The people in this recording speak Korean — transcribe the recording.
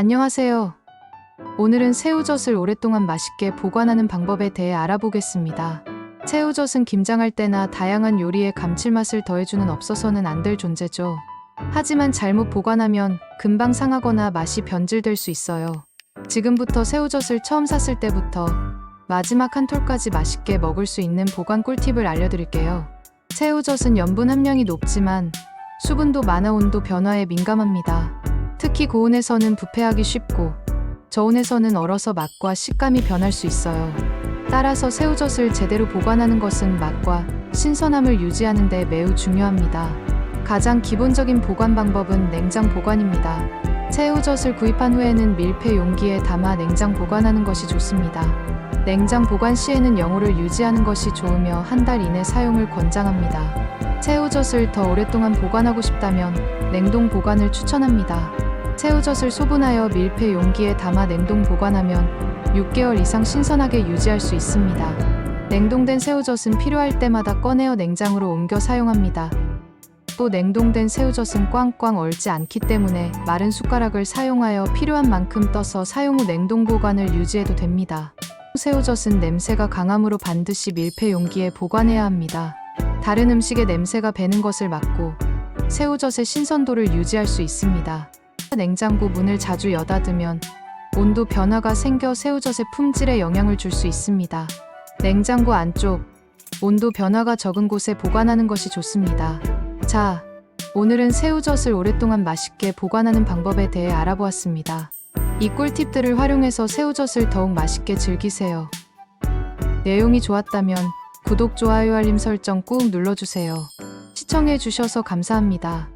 안녕하세요. 오늘은 새우젓을 오랫동안 맛있게 보관하는 방법에 대해 알아보겠습니다. 새우젓은 김장할 때나 다양한 요리에 감칠맛을 더해주는 없어서는 안 될 존재죠. 하지만 잘못 보관하면 금방 상하거나 맛이 변질될 수 있어요. 지금부터 새우젓을 처음 샀을 때부터 마지막 한 톨까지 맛있게 먹을 수 있는 보관 꿀팁을 알려드릴게요. 새우젓은 염분 함량이 높지만 수분도 많아 온도 변화에 민감합니다. 특히 고온에서는 부패하기 쉽고 저온에서는 얼어서 맛과 식감이 변할 수 있어요. 따라서 새우젓을 제대로 보관하는 것은 맛과 신선함을 유지하는 데 매우 중요합니다. 가장 기본적인 보관 방법은 냉장 보관입니다. 새우젓을 구입한 후에는 밀폐 용기에 담아 냉장 보관하는 것이 좋습니다. 냉장 보관 시에는 영호를 유지하는 것이 좋으며 한 달 이내 사용을 권장합니다. 새우젓을 더 오랫동안 보관하고 싶다면 냉동 보관을 추천합니다. 새우젓을 소분하여 밀폐 용기에 담아 냉동 보관하면 6개월 이상 신선하게 유지할 수 있습니다. 냉동된 새우젓은 필요할 때마다 꺼내어 냉장으로 옮겨 사용합니다. 또 냉동된 새우젓은 꽝꽝 얼지 않기 때문에 마른 숟가락을 사용하여 필요한 만큼 떠서 사용 후 냉동 보관을 유지해도 됩니다. 새우젓은 냄새가 강하므로 반드시 밀폐 용기에 보관해야 합니다. 다른 음식에 냄새가 배는 것을 막고 새우젓의 신선도를 유지할 수 있습니다. 냉장고 문을 자주 여닫으면 온도 변화가 생겨 새우젓의 품질에 영향을 줄 수 있습니다. 냉장고 안쪽 온도 변화가 적은 곳에 보관하는 것이 좋습니다. 자, 오늘은 새우젓을 오랫동안 맛있게 보관하는 방법에 대해 알아보았습니다. 이 꿀팁들을 활용해서 새우젓을 더욱 맛있게 즐기세요. 내용이 좋았다면 구독, 좋아요, 알림 설정 꾹 눌러주세요. 시청해주셔서 감사합니다.